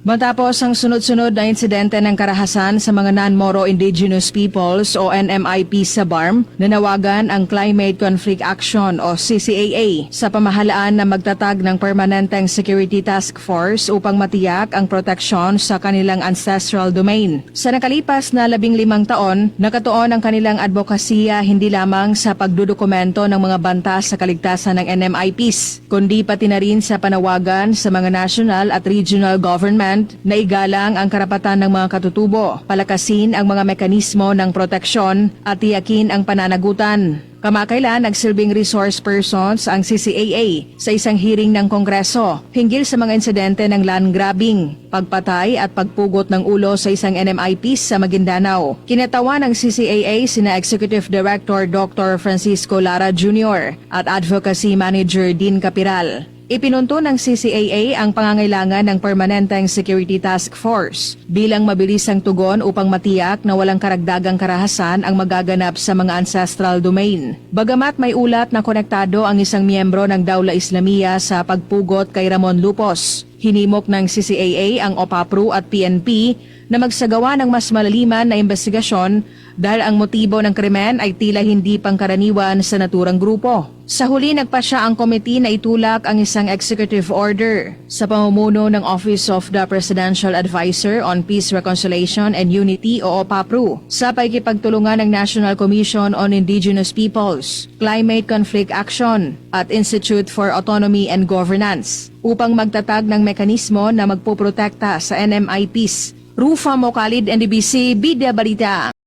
Matapos ang sunod-sunod na insidente ng karahasan sa mga non-Moro Indigenous Peoples o NMIP sa BARM, nanawagan ang Climate Conflict Action o CCAA sa pamahalaan na magtatag ng Permanenteng Security Task Force upang matiyak ang proteksyon sa kanilang ancestral domain. Sa nakalipas na labing limang taon, nakatuon ang kanilang advokasya hindi lamang sa pagdudokumento ng mga banta sa kaligtasan ng NMIPs, kundi pati na rin sa panawagan sa mga national at regional government na igalang ang karapatan ng mga katutubo, palakasin ang mga mekanismo ng proteksyon at tiyakin ang pananagutan. Kamakailan nagsilbing resource persons ang CCAA sa isang hearing ng Kongreso hinggil sa mga insidente ng land grabbing, pagpatay at pagpugot ng ulo sa isang NMIP sa Maguindanao. Kinatawa ng CCAA sina Executive Director Dr. Francisco Lara Jr. at Advocacy Manager Dean Capiral. Ipinunto ng CCAA ang pangangailangan ng Permanenteng Security Task Force bilang mabilisang tugon upang matiyak na walang karagdagang karahasan ang magaganap sa mga ancestral domain. Bagamat may ulat na konektado ang isang miyembro ng Daula Islamia sa pagpugot kay Ramon Lupos, hinimok ng CCAA ang OPAPRO at PNP na magsagawa ng mas malaliman na investigasyon dahil ang motibo ng krimen ay tila hindi pangkaraniwan sa naturang grupo. Sa huli nagpasya ang komite na itulak ang isang executive order sa pamumuno ng Office of the Presidential Advisor on Peace, Reconciliation and Unity o OPAPRO sa pagkipagtulungan ng National Commission on Indigenous Peoples, Climate Conflict Action at Institute for Autonomy and Governance upang magtatag ng mekanismo na magpoprotekta sa NMIPs Rufa Mokalid, NDBC, Bidya Balita.